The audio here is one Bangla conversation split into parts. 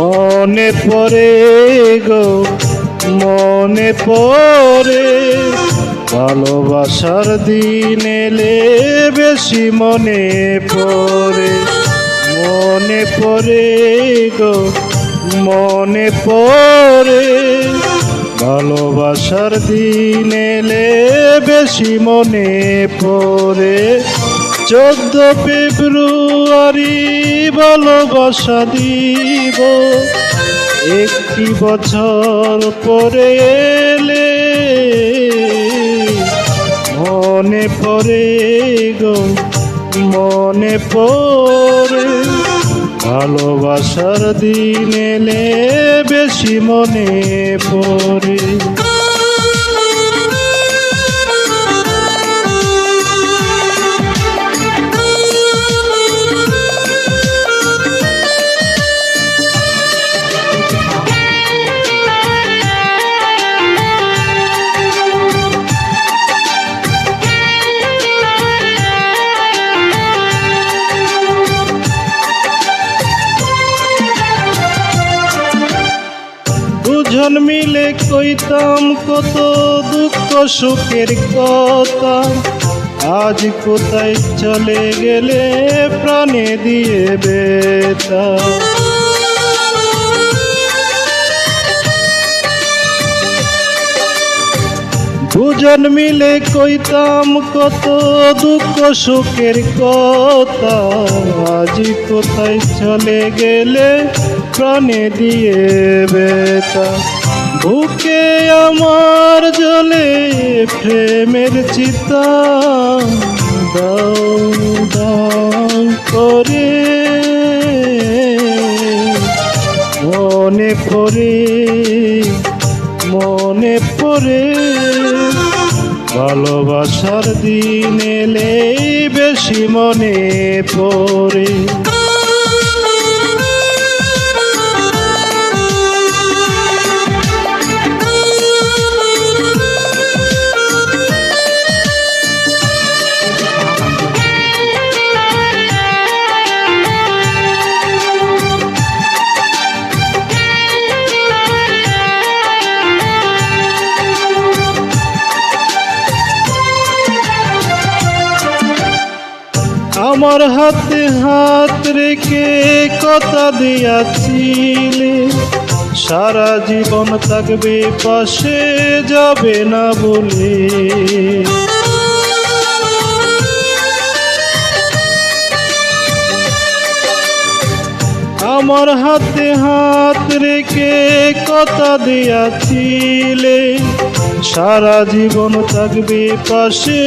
মনে পড়ে গো, মনে পড়ে। ভালোবাসার দিন এলে বেশি মনে পড়ে। মনে পড়ে গো, মনে পড়ে। ভালোবাসার দিন এলে বেশি মনে পড়ে। চোদ্দ ফেব্রুয়ারি ভালোবাসা দিব। একটি বছর পরে এলে মনে পড়ে গো, মনে পড়ে। ভালোবাসার দিন এলে বেশি মনে পড়ে। দুজন মিলে কইতাম কত দুঃখ, সুখের কথা। আজ কোথায় চলে গেলে প্রাণে দিয়ে বেতা দুজন মিলে কইতাম কত দুঃখ, সুখের কথা। আজ কোথায় চলে গেলে প্রাণে দিয়ে বেতা বুকে আমার জলে প্রেমের চিতা। দাও দাও করে। মনে পড়ে মনে পড়ে। ভালোবাসার দিন এলে বেশি মনে পড়ে। আমার হাতে হাত রেখে কথা দিয়াছিলে। সারা জীবন থাকবে, পাশে যাবে না বলে। আমার হাতে হাত রেখে কথা দিয়াছিলে। সারা জীবন থাকবে, পাশে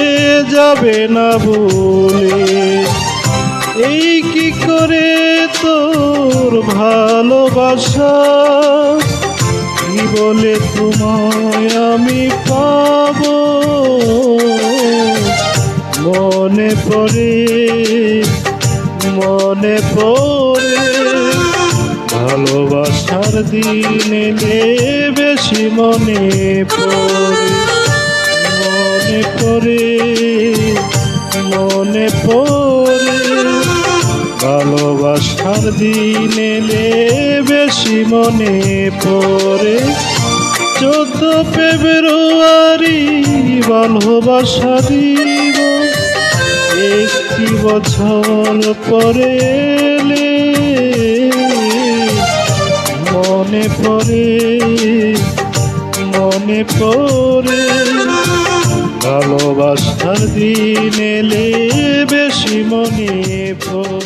যাবে না বলে। এই কি করে তোর ভালোবাসা? কি বলে তোমায় আমি পাব। মনে পড়ে মনে পড়ে। ভালোবাসার দিন এলে বেশি মনে পড়ে মনে পড়ে মনে পড়ে। ভালোবাসার দিন এলে বেশি মনে পড়ে, চোদ্দ ফেব্রুয়ারি ভালোবাসা দিব একটি বছর পরে পড়ে মনে পড়ে। ভালোবাসার দিন এলে বেশি মনে পড়ে।